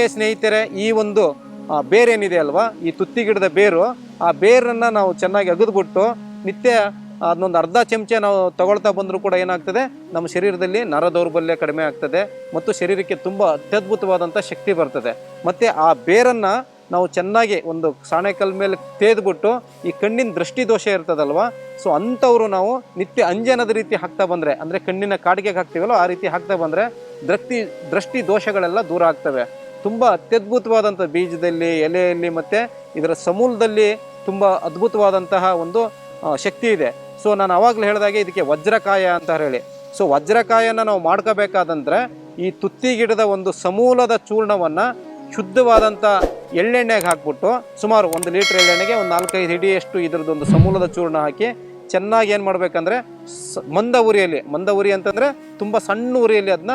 ಹಾಗೆ ಸ್ನೇಹಿತರೆ, ಈ ಒಂದು ಬೇರೇನಿದೆ ಅಲ್ವಾ? ಈ ತುತ್ತಿ ಗಿಡದ ಬೇರು, ಆ ಬೇರನ್ನ ನಾವು ಚೆನ್ನಾಗಿ ಅಗದ್ಬಿಟ್ಟು ನಿತ್ಯ ಅದನ್ನೊಂದು ಅರ್ಧ ಚಮಚ ನಾವು ತಗೊಳ್ತಾ ಬಂದರೂ ಕೂಡ ಏನಾಗ್ತದೆ? ನಮ್ಮ ಶರೀರದಲ್ಲಿ ನರ ದೌರ್ಬಲ್ಯ ಕಡಿಮೆ ಆಗ್ತದೆ ಮತ್ತು ಶರೀರಕ್ಕೆ ತುಂಬ ಅತ್ಯದ್ಭುತವಾದಂಥ ಶಕ್ತಿ ಬರ್ತದೆ. ಮತ್ತು ಆ ಬೇರನ್ನು ನಾವು ಚೆನ್ನಾಗಿ ಒಂದು ಸಾಣೆಕಲ್ ಮೇಲೆ ತೇದ್ಬಿಟ್ಟು ಈ ಕಣ್ಣಿನ ದೃಷ್ಟಿ ದೋಷ ಇರ್ತದಲ್ವಾ? ಸೊ, ಅಂಥವ್ರು ನಾವು ನಿತ್ಯ ಅಂಜನದ ರೀತಿ ಹಾಕ್ತಾ ಬಂದರೆ, ಅಂದರೆ ಕಣ್ಣಿನ ಕಾಡಿಗೆಗೆ ಹಾಕ್ತೀವಲ್ಲ, ಆ ರೀತಿ ಹಾಕ್ತಾ ಬಂದರೆ ದೃಷ್ಟಿ ದೃಷ್ಟಿ ದೋಷಗಳೆಲ್ಲ ದೂರ ಆಗ್ತವೆ. ತುಂಬ ಅತ್ಯದ್ಭುತವಾದಂಥ ಬೀಜದಲ್ಲಿ, ಎಲೆಯಲ್ಲಿ ಮತ್ತು ಇದರ ಸಮೂಲದಲ್ಲಿ ತುಂಬ ಅದ್ಭುತವಾದಂತಹ ಒಂದು ಶಕ್ತಿ ಇದೆ. ಸೊ ನಾನು ಆವಾಗಲೇ ಹೇಳಿದಾಗೆ ಇದಕ್ಕೆ ವಜ್ರಕಾಯ ಅಂತ ಹೇಳಿ. ಸೊ ವಜ್ರಕಾಯನ ನಾವು ಮಾಡ್ಕೋಬೇಕಾದಂದ್ರೆ ಈ ತುತ್ತಿ ಗಿಡದ ಒಂದು ಸಮೂಲದ ಚೂರ್ಣವನ್ನು ಶುದ್ಧವಾದಂಥ ಎಳ್ಳೆಣ್ಣೆಗೆ ಹಾಕ್ಬಿಟ್ಟು ಸುಮಾರು ಒಂದು ಲೀಟ್ರ್ ಎಳ್ಳೆಣ್ಣೆಗೆ ಒಂದು ನಾಲ್ಕೈದು ಹಿಡಿಯಷ್ಟು ಇದರದ್ದೊಂದು ಸಮೂಲದ ಚೂರ್ಣ ಹಾಕಿ ಚೆನ್ನಾಗಿ ಏನು ಮಾಡಬೇಕಂದ್ರೆ ಸ, ಮಂದ ಉರಿಯಲ್ಲಿ, ಮಂದ ಉರಿ ಅಂತಂದರೆ ತುಂಬ ಸಣ್ಣ ಉರಿಯಲ್ಲಿ ಅದನ್ನ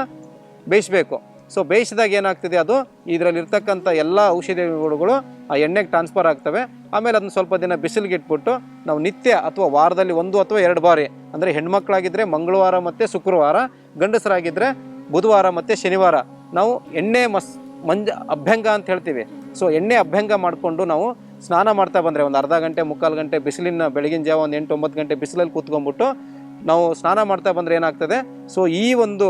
ಬೇಯಿಸಬೇಕು. ಸೊ ಬೇಯಿಸಿದಾಗ ಏನಾಗ್ತದೆ ಅದು? ಇದರಲ್ಲಿ ಇರ್ತಕ್ಕಂಥ ಎಲ್ಲ ಔಷಧಿಗಳು ಆ ಎಣ್ಣೆಗೆ ಟ್ರಾನ್ಸ್ಫರ್ ಆಗ್ತವೆ. ಆಮೇಲೆ ಅದನ್ನ ಸ್ವಲ್ಪ ದಿನ ಬಿಸಿಲಿಗೆ ಇಟ್ಬಿಟ್ಟು ನಾವು ನಿತ್ಯ ಅಥವಾ ವಾರದಲ್ಲಿ ಒಂದು ಅಥವಾ ಎರಡು ಬಾರಿ, ಅಂದರೆ ಹೆಣ್ಮಕ್ಳಾಗಿದ್ದರೆ ಮಂಗಳವಾರ ಮತ್ತು ಶುಕ್ರವಾರ ಗಂಡಸರಾಗಿದ್ದರೆ ಬುಧವಾರ ಮತ್ತು ಶನಿವಾರ, ನಾವು ಎಣ್ಣೆ ಮಸ್, ಮಂಜ, ಅಭ್ಯಂಗ ಅಂತ ಹೇಳ್ತೀವಿ. ಸೊ ಎಣ್ಣೆ ಅಭ್ಯಂಗ ಮಾಡಿಕೊಂಡು ನಾವು ಸ್ನಾನ ಮಾಡ್ತಾ ಬಂದರೆ ಒಂದು ಅರ್ಧ ಗಂಟೆ, ಮುಕ್ಕಾಲು ಗಂಟೆ ಬಿಸಿಲಿನ, ಬೆಳಗಿನ ಜಾವ ಒಂದು ಎಂಟು ಒಂಬತ್ತು ಗಂಟೆ ಬಿಸಿಲಲ್ಲಿ ಕೂತ್ಕೊಂಡ್ಬಿಟ್ಟು ನಾವು ಸ್ನಾನ ಮಾಡ್ತಾ ಬಂದರೆ ಏನಾಗ್ತದೆ? ಸೊ ಈ ಒಂದು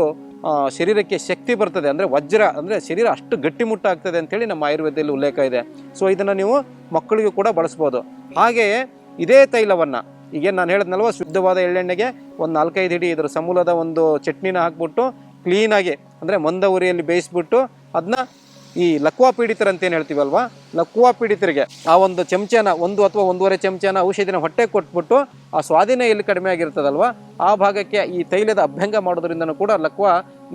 ಶರೀರಕ್ಕೆ ಶಕ್ತಿ ಬರ್ತದೆ. ಅಂದರೆ ವಜ್ರ, ಅಂದರೆ ಶರೀರ ಅಷ್ಟು ಗಟ್ಟಿಮುಟ್ಟಾಗ್ತದೆ ಅಂತೇಳಿ ನಮ್ಮ ಆಯುರ್ವೇದದಲ್ಲಿ ಉಲ್ಲೇಖ ಇದೆ. ಸೊ ಇದನ್ನು ನೀವು ಮಕ್ಕಳಿಗೂ ಕೂಡ ಬಳಸ್ಬೋದು. ಹಾಗೆಯೇ ಇದೇ ತೈಲವನ್ನು ಈಗೇನು ನಾನು ಹೇಳಿದ್ನಲ್ವ, ಶುದ್ಧವಾದ ಎಳ್ಳೆಣ್ಣೆಗೆ ಒಂದು ನಾಲ್ಕೈದು ಹಿಡಿ ಇದರ ಸಮೂಲದ ಒಂದು ಚಟ್ನಿನ ಹಾಕ್ಬಿಟ್ಟು ಕ್ಲೀನಾಗಿ, ಅಂದರೆ ಮಂದ ಉರಿಯಲ್ಲಿ ಬೇಯಿಸ್ಬಿಟ್ಟು ಅದನ್ನ ಈ ಲಕ್ವಾ ಪೀಡಿತರ ಅಂತ ಏನು ಹೇಳ್ತೀವಲ್ವಾ? ಲಕ್ವಾ ಪೀಡಿತರಿಗೆ ಆ ಒಂದು ಚಮಚನ, ಒಂದು ಅಥವಾ ಒಂದೂವರೆ ಚಮಚನ ಔಷಧಿನ ಹೊಟ್ಟೆ ಕೊಟ್ಬಿಟ್ಟು ಆ ಸ್ವಾಧೀನ ಎಲ್ಲಿ ಕಡಿಮೆ ಆಗಿರ್ತದಲ್ವ, ಆ ಭಾಗಕ್ಕೆ ಈ ತೈಲದ ಅಭ್ಯಂಗ ಮಾಡೋದ್ರಿಂದನೂ ಕೂಡ ಲಕ್ವ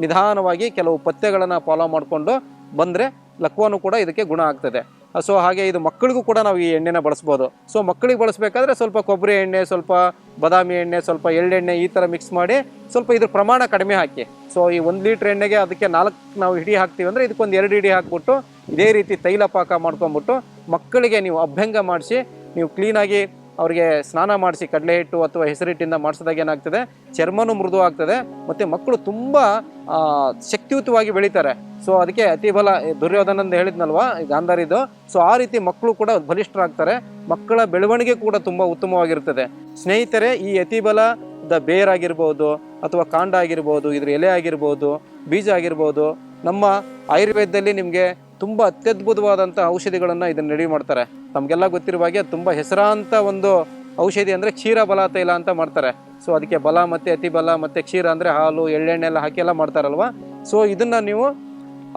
ನಿಧಾನವಾಗಿ ಕೆಲವು ಪಥ್ಯಗಳನ್ನು ಫಾಲೋ ಮಾಡಿಕೊಂಡು ಬಂದರೆ ಲಕ್ವನು ಕೂಡ ಇದಕ್ಕೆ ಗುಣ ಆಗ್ತದೆ. ಸೊ ಹಾಗೆ ಇದು ಮಕ್ಕಳಿಗೂ ಕೂಡ ನಾವು ಈ ಎಣ್ಣೆನ ಬಳಸ್ಬೋದು. ಸೊ ಮಕ್ಕಳಿಗೆ ಬಳಸಬೇಕಾದ್ರೆ ಸ್ವಲ್ಪ ಕೊಬ್ಬರಿ ಎಣ್ಣೆ, ಸ್ವಲ್ಪ ಬಾದಾಮಿ ಎಣ್ಣೆ, ಸ್ವಲ್ಪ ಎಳ್ಳೆಣ್ಣೆ ಈ ಥರ ಮಿಕ್ಸ್ ಮಾಡಿ ಸ್ವಲ್ಪ ಇದ್ರ ಪ್ರಮಾಣ ಕಡಿಮೆ ಹಾಕಿ. ಸೊ ಈ ಒಂದು ಲೀಟ್ರ್ ಎಣ್ಣೆಗೆ ಅದಕ್ಕೆ ನಾಲ್ಕು ನಾವು ಹಿಡಿ ಹಾಕ್ತೀವಿ ಅಂದರೆ ಇದಕ್ಕೊಂದು ಎರಡು ಹಿಡಿ ಹಾಕ್ಬಿಟ್ಟು ಇದೇ ರೀತಿ ತೈಲ ಪಾಕ ಮಾಡ್ಕೊಂಬಿಟ್ಟು ಮಕ್ಕಳಿಗೆ ನೀವು ಅಭ್ಯಂಗ ಮಾಡಿಸಿ, ನೀವು ಕ್ಲೀನಾಗಿ ಅವರಿಗೆ ಸ್ನಾನ ಮಾಡಿಸಿ ಕಡಲೆ ಹಿಟ್ಟು ಅಥವಾ ಹೆಸರಿಟ್ಟಿಂದ ಮಾಡಿಸಿದಾಗ ಏನಾಗ್ತದೆ? ಚರ್ಮನೂ ಮೃದು ಆಗ್ತದೆ ಮತ್ತು ಮಕ್ಕಳು ತುಂಬ ಶಕ್ತಿಯುತವಾಗಿ ಬೆಳೀತಾರೆ. ಸೊ ಅದಕ್ಕೆ ಅತಿ ಬಲ ದುರ್ಯೋಧನಂದು ಹೇಳಿದ್ನಲ್ವಾ ಗಾಂಧಾರಿದು. ಸೊ ಆ ರೀತಿ ಮಕ್ಕಳು ಕೂಡ ಬಲಿಷ್ಠರಾಗ್ತಾರೆ. ಮಕ್ಕಳ ಬೆಳವಣಿಗೆ ಕೂಡ ತುಂಬ ಉತ್ತಮವಾಗಿರ್ತದೆ ಸ್ನೇಹಿತರೆ, ಈ ಅತಿ ಬಲದ ಬೇರಾಗಿರ್ಬೋದು ಅಥವಾ ಕಾಂಡ ಆಗಿರ್ಬೋದು, ಇದ್ರ ಎಲೆ ಆಗಿರ್ಬೋದು, ಬೀಜ ಆಗಿರ್ಬೋದು, ನಮ್ಮ ಆಯುರ್ವೇದದಲ್ಲಿ ನಿಮಗೆ ತುಂಬ ಅತ್ಯದ್ಭುತವಾದಂಥ ಔಷಧಿಗಳನ್ನು ಇದನ್ನು ರೆಡಿ ಮಾಡ್ತಾರೆ. ತಮಗೆಲ್ಲ ಗೊತ್ತಿರುವ ಹಾಗೆ ತುಂಬ ಹೆಸರಾಂತ ಒಂದು ಔಷಧಿ ಅಂದರೆ ಕ್ಷೀರ ಬಲ ತೈಲ ಅಂತ ಮಾಡ್ತಾರೆ. ಸೊ ಅದಕ್ಕೆ ಬಲ ಮತ್ತು ಅತಿ ಬಲ ಮತ್ತು ಕ್ಷೀರ ಅಂದರೆ ಹಾಲು, ಎಳ್ಳೆಣ್ಣೆ ಎಲ್ಲ ಹಾಕಿ ಎಲ್ಲ ಮಾಡ್ತಾರಲ್ವ? ಸೊ ಇದನ್ನು ನೀವು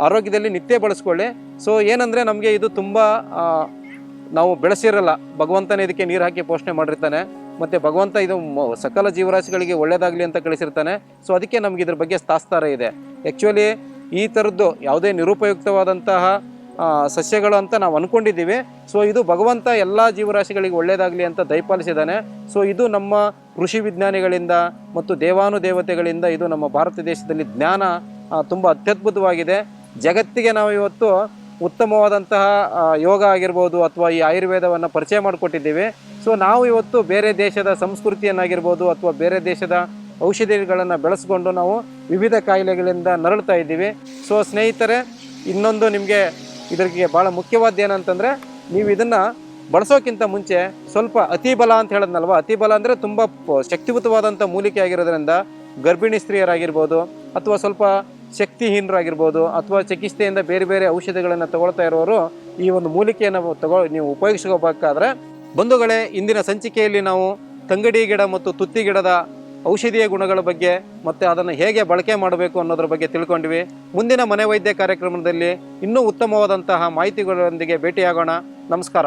ಆರೋಗ್ಯದಲ್ಲಿ ನಿತ್ಯ ಬಳಸ್ಕೊಳ್ಳಿ. ಸೊ ಏನಂದರೆ ನಮಗೆ ಇದು ತುಂಬ ನಾವು ಬೆಳೆಸಿರಲ್ಲ. ಭಗವಂತನೇ ಇದಕ್ಕೆ ನೀರು ಹಾಕಿ ಪೋಷಣೆ ಮಾಡಿರ್ತಾನೆ. ಮತ್ತು ಭಗವಂತ ಇದು ಸಕಲ ಜೀವರಾಶಿಗಳಿಗೆ ಒಳ್ಳೆಯದಾಗಲಿ ಅಂತ ಕಳಿಸಿರ್ತಾನೆ. ಸೊ ಅದಕ್ಕೆ ನಮಗೆ ಇದ್ರ ಬಗ್ಗೆ ಸ್ಥಾಸ್ತಾರ ಇದೆ. ಆ್ಯಕ್ಚುಲಿ ಈ ಥರದ್ದು ಯಾವುದೇ ನಿರುಪಯುಕ್ತವಾದಂತಹ ಸಸ್ಯಗಳು ಅಂತ ನಾವು ಅಂದ್ಕೊಂಡಿದ್ದೀವಿ ಸೊ ಇದು ಭಗವಂತ ಎಲ್ಲ ಜೀವರಾಶಿಗಳಿಗೆ ಒಳ್ಳೆಯದಾಗಲಿ ಅಂತ ದಯಪಾಲಿಸಿದ್ದಾನೆ. ಸೊ ಇದು ನಮ್ಮ ಕೃಷಿ ವಿಜ್ಞಾನಿಗಳಿಂದ ಮತ್ತು ದೇವಾನುದೇವತೆಗಳಿಂದ ಇದು ನಮ್ಮ ಭಾರತ ದೇಶದಲ್ಲಿ ಜ್ಞಾನ ತುಂಬ ಅತ್ಯದ್ಭುತವಾಗಿದೆ. ಜಗತ್ತಿಗೆ ನಾವು ಇವತ್ತು ಉತ್ತಮವಾದಂತಹ ಯೋಗ ಆಗಿರ್ಬೋದು ಅಥವಾ ಈ ಆಯುರ್ವೇದವನ್ನು ಪರಿಚಯ ಮಾಡಿಕೊಟ್ಟಿದ್ದೀವಿ. ಸೊ ನಾವು ಇವತ್ತು ಬೇರೆ ದೇಶದ ಸಂಸ್ಕೃತಿಯನ್ನಾಗಿರ್ಬೋದು ಅಥವಾ ಬೇರೆ ದೇಶದ ಔಷಧಿಗಳನ್ನು ಬೆಳೆಸ್ಕೊಂಡು ನಾವು ವಿವಿಧ ಕಾಯಿಲೆಗಳಿಂದ ನರಳ್ತಾ ಇದ್ದೀವಿ. ಸೊ ಸ್ನೇಹಿತರೆ, ಇನ್ನೊಂದು ನಿಮಗೆ ಇದಕ್ಕೆ ಭಾಳ ಮುಖ್ಯವಾದ ಏನಂತಂದರೆ, ನೀವು ಇದನ್ನು ಬಳಸೋಕ್ಕಿಂತ ಮುಂಚೆ ಸ್ವಲ್ಪ ಅತಿ ಬಲ ಅಂತ ಹೇಳಿದ್ನಲ್ವ? ಅತಿ ಬಲ ಅಂದರೆ ತುಂಬ ಶಕ್ತಿಯುತವಾದಂಥ ಮೂಲಿಕೆ ಆಗಿರೋದ್ರಿಂದ ಗರ್ಭಿಣಿ ಸ್ತ್ರೀಯರಾಗಿರ್ಬೋದು ಅಥವಾ ಸ್ವಲ್ಪ ಶಕ್ತಿಹೀನರಾಗಿರ್ಬೋದು ಅಥವಾ ಚಿಕಿತ್ಸೆಯಿಂದ ಬೇರೆ ಬೇರೆ ಔಷಧಿಗಳನ್ನು ತಗೊಳ್ತಾ ಇರೋರು ಈ ಒಂದು ಮೂಲಿಕೆಯನ್ನು ತಗೊ, ನೀವು ಉಪಯೋಗಿಸ್ಕೋಬೇಕಾದ್ರೆ ಬಂಧುಗಳೇ, ಇಂದಿನ ಸಂಚಿಕೆಯಲ್ಲಿ ನಾವು ತಂಗಡಿ ಗಿಡ ಮತ್ತು ತುತ್ತಿ ಗಿಡದ ಔಷಧೀಯ ಗುಣಗಳ ಬಗ್ಗೆ ಮತ್ತು ಅದನ್ನು ಹೇಗೆ ಬಳಕೆ ಮಾಡಬೇಕು ಅನ್ನೋದ್ರ ಬಗ್ಗೆ ತಿಳ್ಕೊಂಡ್ವಿ. ಮುಂದಿನ ಮನೆ ವೈದ್ಯ ಕಾರ್ಯಕ್ರಮದಲ್ಲಿ ಇನ್ನೂ ಉತ್ತಮವಾದಂತಹ ಮಾಹಿತಿಗಳೊಂದಿಗೆ ಭೇಟಿಯಾಗೋಣ. ನಮಸ್ಕಾರ.